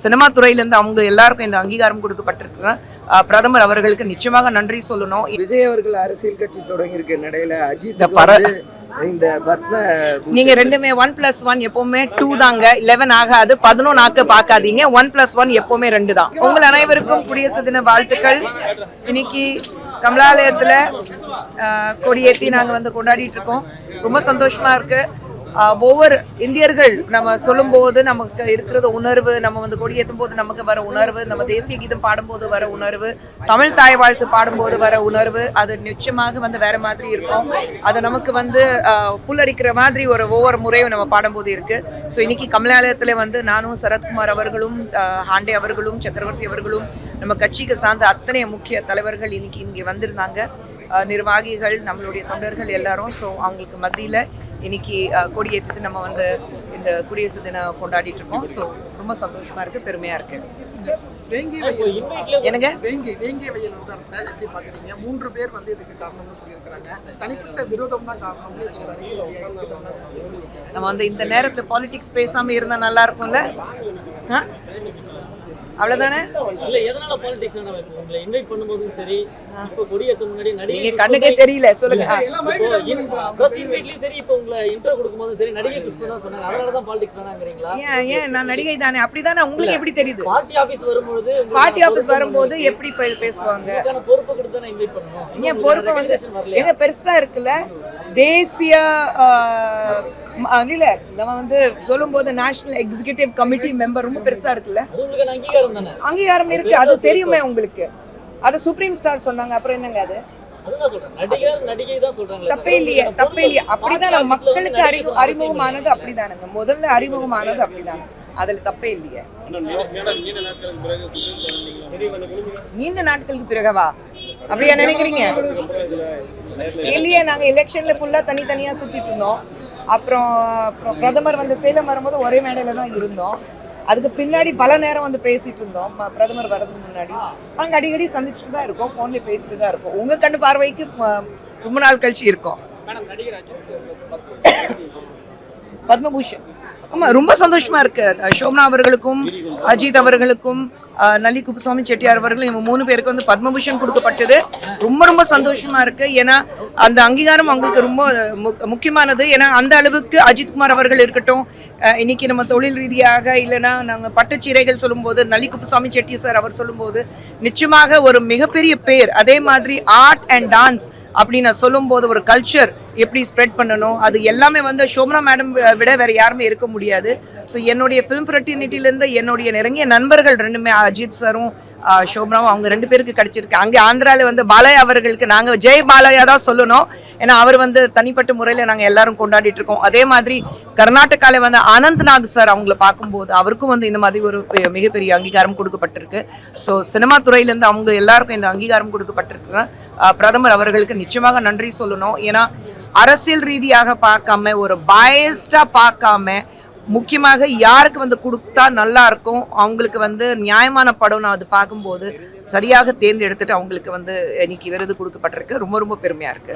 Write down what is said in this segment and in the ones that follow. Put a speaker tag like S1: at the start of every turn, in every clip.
S1: Cinema துறையிலேருந்து அவங்க எல்லாருக்கும் இந்த அங்கீகாரம் கொடுக்கப்பட்டிருக்கு. பிரதமர் அவர்களுக்கு நிச்சயமாக நன்றி சொல்லணும்.
S2: விஜய் அவர்கள் அரசியல் கட்சி தொடங்கி இருக்க அஜித்
S1: இந்த பர-
S2: வந்து இந்த பத்ம
S1: நீங்க ரெண்டுமே ஒன் பிளஸ் ஒன் எப்பவுமே டூ தாங்க. லெவன் ஆகாது. பதினொன்னு ஆக்க பார்க்காதீங்க. ஒன் பிளஸ் ஒன் எப்பவுமே ரெண்டு தான். உங்கள் அனைவருக்கும் குடியரசு தின வாழ்த்துக்கள். இன்னைக்கு கமலாலயத்துல அஹ், கொடியேத்தி நாங்க வந்து கொண்டாடிட்டு இருக்கோம். ரொம்ப சந்தோஷமா இருக்கு. ஒவ்வொரு இந்தியர்கள் நம்ம சொல்லும்போது நமக்கு இருக்கிறது உணர்வு நம்ம வந்து கொடியேற்றும் போது நமக்கு வர உணர்வு நம்ம தேசிய கீதம் பாடும்போது வர உணர்வு தமிழ் தாய் வாழ்த்து பாடும்போது வர உணர்வு அது நிச்சயமாக வந்து வேற மாதிரி இருக்கும். அது நமக்கு வந்து புல்லரிக்கிற மாதிரி ஒரு ஒவ்வொரு முறையும் நம்ம பாடும்போது இருக்கு. ஸோ இன்னைக்கு கமலாலயத்துல வந்து நானும் சரத்குமார் அவர்களும் ஹாண்டே அவர்களும் சக்கரவர்த்தி அவர்களும் நம்ம கட்சிக்கு சார்ந்த அத்தனை முக்கிய தலைவர்கள் இன்னைக்கு இங்கே வந்திருந்தாங்க. நிர்வாகிகள் நம்மளுடைய தொண்டர்கள் எல்லாரும் ஸோ அவங்களுக்கு மத்தியில இன்னைக்கு அஹ், கொடியேற்றிட்டு நம்ம வந்து இந்த குடியரசு தினம் கொண்டாடிட்டு இருக்கோம். ஸோ ரொம்ப சந்தோஷமா இருக்கு பெருமையா இருக்கு. என்னங்க?
S3: வேங்கை வேங்கை வயல் விவகாரத்தை எப்படி பாக்குறீங்க மூன்று பேர் வந்து இதுக்கு காரணம்னு சொல்லியிருக்கிறாங்க. தனிப்பட்ட விரோதம் தான் வெளியாகிருக்கு.
S1: நம்ம வந்து இந்த நேரத்துல பாலிடிக்ஸ் பேசாம இருந்தா நல்லா இருக்கும்ல? அவ்வளவுதானே?
S4: இல்ல எதனால பாலிடிக்ஸ் உங்களை இன்வைட் பண்ணும்போதும் சரி இப்போ முன்னாடி நடிகை
S1: நீங்க கண்ணுக்கே தெரியல சொல்லுங்க. ஆ.
S4: பிரஸ் இன்வைட்லயும் சரி இப்போ உங்களை இன்ட்ரோ கொடுக்கும்போதும் சரி நடிகை புஷ்பு தான் சொன்னாங்க. அதனால தான் பாலிடிக்ஸ் வேணாங்கிறீங்களா
S1: ஏன் ஏன் நான் நடிகை தானே? அப்படிதானே? உங்களுக்கு எப்படி தெரியுது?
S4: பார்ட்டி ஆபீஸ் உங்களுக்கு
S1: பார்ட்டி ஆபீஸ் வரும்போது எப்படி பேசுவாங்க?
S4: பொறுப்பு கொடுத்து தான் இன்வைட் பண்ணணும்?
S1: ஏன் பொறுப்பு வந்து? எங்க பெருசா இருக்குல்ல? தேசிய இல்ல நம்ம வந்து சொல்லும்போது நேஷனல் எக்ஸிகியூட்டிவ் கமிட்டி மெம்பர் ரொம்ப பெருசா இருக்குல்ல?
S4: அங்கீகாரம் தானே?
S1: அங்கீகாரம் இருக்கு. அது தெரியுமே உங்களுக்கு. அது சுப்ரீம் ஸ்டார் சொன்னாங்க. அப்புறம் என்னங்க அது? தப்பே இல்லையே தப்பே இல்லையே. அப்படிதான் மக்களுக்கு அறிவு அறிமுகமானது அப்படிதானுங்க. முதல்ல அறிமுகமானது அப்படிதானே. அதுல தப்பே இல்லையே. நீண்ட நாட்களுக்கு பிறகவா? அப்படியா நினைக்கிறீங்க? இல்லையே நாங்க எலெக்ஷன்ல ஃபுல்லா தனித்தனியா சுத்திட்டு இருந்தோம். அப்புறம் பிரதமர் வந்து சேலம் வரும்போது ஒரே மேடையில தான் இருந்தோம். அதுக்கு பின்னாடி பல நேரம் வந்து பேசிட்டு இருந்தோம். பிரதமர் வர்றதுக்கு முன்னாடி. நாங்க அடிக்கடி சந்திச்சுட்டு தான் இருக்கோம். போன்ல பேசிட்டு தான் இருக்கோம். உங்க கண்ணு பார்வைக்கு ரொம்ப நாள் கழிச்சு இருக்கோம். பத்மபூஷன். ஆமா ரொம்ப சந்தோஷமா இருக்கு. சோம்னா அவர்களுக்கும் அஜித் அவர்களுக்கும் நல்லி குப்புசாமி செட்டியார் அவர்களும் இவங்க மூணு பேருக்கு வந்து பத்மபூஷன் கொடுக்கப்பட்டது. ரொம்ப ரொம்ப சந்தோஷமா இருக்கு. ஏன்னா அந்த அங்கீகாரம் அவங்களுக்கு ரொம்ப முக்கியமானது. ஏன்னா அந்த அளவுக்கு அஜித்குமார் அவர்கள் இருக்கட்டும் இன்னைக்கு நம்ம தொழில் ரீதியாக இல்லைன்னா நாங்கள் பட்டுச்சீரைகள் சொல்லும்போது நல்லி குப்புசாமி செட்டி சார் அவர் சொல்லும்போது நிச்சயமாக ஒரு மிகப்பெரிய பேர். அதே மாதிரி ஆர்ட் அண்ட் டான்ஸ் அப்படின்னு சொல்லும்போது ஒரு கல்ச்சர் எப்படி ஸ்ப்ரெட் பண்ணணும்? அது எல்லாமே வந்து சோம்னா மேடம் விட வேற யாருமே இருக்க முடியாது. ஸோ என்னுடைய ஃபிலிம் ஃப்ரெட்டினிட்டிலேருந்து என்னுடைய நெருங்கிய நண்பர்கள் ரெண்டுமே அஜித் சாரும் ஆஹ் சோம்னாவும் அவங்க ரெண்டு பேருக்கு கிடைச்சிருக்கு. அங்கே ஆந்திராவில் வந்து பாலையா அவர்களுக்கு நாங்கள் ஜெய் பாலையா தான் சொல்லணும். ஏன்னா அவர் வந்து தனிப்பட்ட முறையில் நாங்கள் எல்லாரும் கொண்டாடிட்டு இருக்கோம். அதே மாதிரி கர்நாடகாவில் வந்து அனந்த் நாக் சார் அவங்கள பார்க்கும்போது அவருக்கும் வந்து இந்த மாதிரி ஒரு மிகப்பெரிய அங்கீகாரம் கொடுக்கப்பட்டிருக்கு. ஸோ சினிமா துறையிலேருந்து அவங்க எல்லாருக்கும் இந்த அங்கீகாரம் கொடுக்கப்பட்டிருக்கு. பிரதமர் அவர்களுக்கு நிச்சயமாக நன்றி சொல்லணும். ஏன்னா அரசியல் ரீதியாக பார்க்காம ஒரு பயஸ்டா பார்க்காம முக்கியமாக யாருக்கு வந்து கொடுத்தா நல்லா இருக்கும் அவங்களுக்கு வந்து நியாயமான படம்னு அது பார்க்கும்போது சரியாக தேர்ந்தெடுத்துட்டு அவங்களுக்கு வந்து இன்னைக்கு விருது கொடுக்கப்பட்டிருக்கு. ரொம்ப ரொம்ப பெருமையா இருக்கு.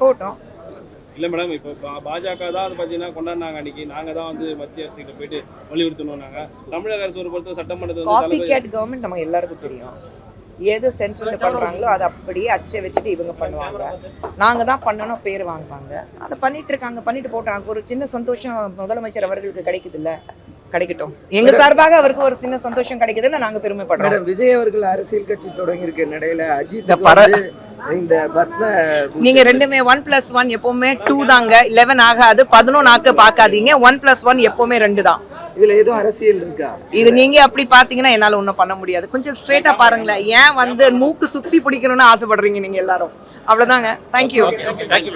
S1: போட்டோம்.
S5: இல்லை மேடம் இப்போ பாஜக தான் வந்து பார்த்தீங்கன்னா கொண்டாடினாங்க அன்னைக்கு. நாங்கள் தான் வந்து மத்திய அரசுகிட்ட போயிட்டு வலியுறுத்தணும் நாங்கள் தமிழக அரசு ஒரு பொறுத்த சட்டமன்றத்தை
S1: காப்பி கேட் கவர்மெண்ட் நம்ம எல்லாருக்கும் தெரியும். எது சென்ட்ரல்ல பண்றாங்களோ அதை அப்படியே அச்சை வச்சுட்டு இவங்க பண்ணுவாங்க. நாங்க தான் பண்ணணும் பேர் வாங்குவாங்க. அதை பண்ணிட்டு இருக்காங்க பண்ணிட்டு போட்டாங்க. ஒரு சின்ன சந்தோஷம் முதலமைச்சர் அவர்களுக்கு கிடைக்குது இல்ல கிடைக்கட்டும். எங்க சார்பாக அவருக்கு ஒரு சின்ன சந்தோஷம் கிடைக்குதுன்னு நாங்க பெருமைப்படுறோம்.
S2: மேடம் விஜய் அவர்கள் அரசியல் கட்சி தொடங்கி இருக்க நிலையில அஜித்
S1: இந்த நீங்க ரெண்டுமே ஒன் பிளஸ் ஒன் எப்பவுமே டூ தாங்க. லெவன் ஆகாது பதினொன்னு ஆக்க பார்க்காதீங்க. ஒன் பிளஸ் ஒன் எப்பவுமே ரெண்டு தான்.
S2: இதுல எதுவும் அரசியல் இருக்கா?
S1: இது நீங்க அப்படி பாத்தீங்கன்னா என்னால ஒண்ணும் பண்ண முடியாது. கொஞ்சம் ஸ்ட்ரெயிட்டா பாருங்களேன். ஏன் வந்து மூக்கு சுத்தி பிடிக்கணும்னு ஆசைப்படுறீங்க நீங்க எல்லாரும்? அவ்வளவுதாங்க. Thank you
S5: thank you